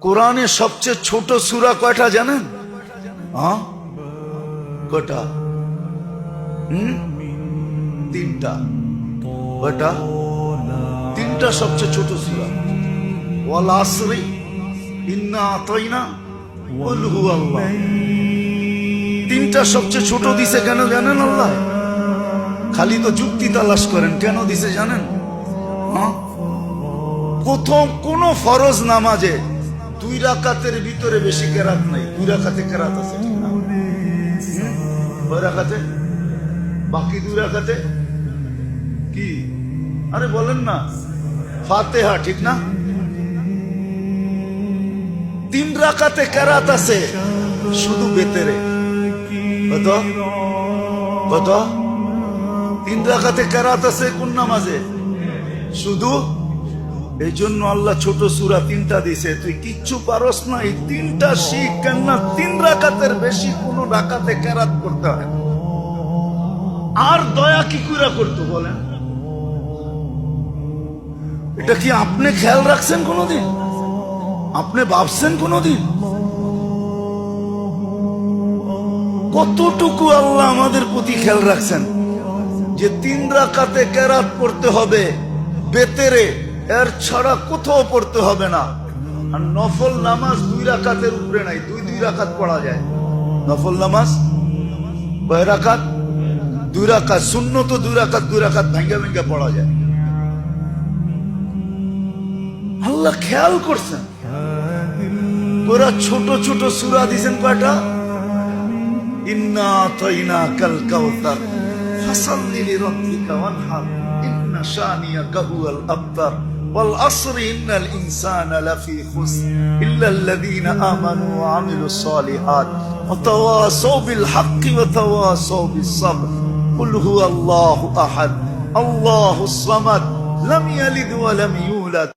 কোরআনে সবচেয়ে ছোট সূরা কয়টা জানেন? হুম? তিনটা। কয়টা? তিনটা সবচেয়ে ছোট সূরা। ওয়াল আসরি, ইন্না আতাইনা, কুল হুয়াল্লাহ। তিনটা সবচেয়ে ছোট দিছে কেন জানেন আল্লাহ? খালি তো যুক্তি তালাশ করেন, কেন দিছে জানেন? প্রথম কোন ফরজ নামাজে দুই রাকাতের ভিতরে বেশি কেরাত নাই, দুই রাকাতে কেরাত আছে বাকি দুই রাকাতে? কি? আরে বলেন না। ফাতেহা, ঠিক না? তিন রাকাতে কেরাত আছে, শুধু বেতেরে। কত? কত? তিন রাকাতে কেরাত আছে কোন নামাজে? শুধু এই জন্য আল্লাহ ছোট সুরা তিনটা দিছে তুই কিচ্ছু পারস না, এই তিনটা শিখ কেননা তিন রাকাতের বেশি কোন রাকাতে কেরাত করতে হয় না। আর দয়া কি করে করতো বলেন? এটা কি আপনি খেয়াল রাখছেন কোনোদিন? আপনি ভাবছেন কোনোদিন? কতটুকু আল্লাহ আমাদের প্রতি খেয়াল রাখছেন যে তিন রাকাতে কেরাত পড়তে হবে, বেতেরে এর ছাড়া কোথাও পড়তে হবে না। আর নফল নামাজ দুই রাকাতের উপরে নাই, দুই দুই রাকাত পড়া যায়। নফল নামাজ কয় দুই শূন্য তো দুই দুই ভেঙ্গে ভেঙ্গে পড়া যায়। আল্লাহ খেয়াল করছেন? ওরা ছোট ছোট সুরা দিছেন কয়টা? ইন্না কাল কাউতার, ফাসাল্লি ওয়ানহার। إن شانيك الأبتر إن الإنسان لفي خسر. إلا الذين آمنوا وعملوا الصالحات وتواصوا بالحق وتواصوا بالصبر. قل هو الله أحد الله الصمد لم يلد ولم يولد.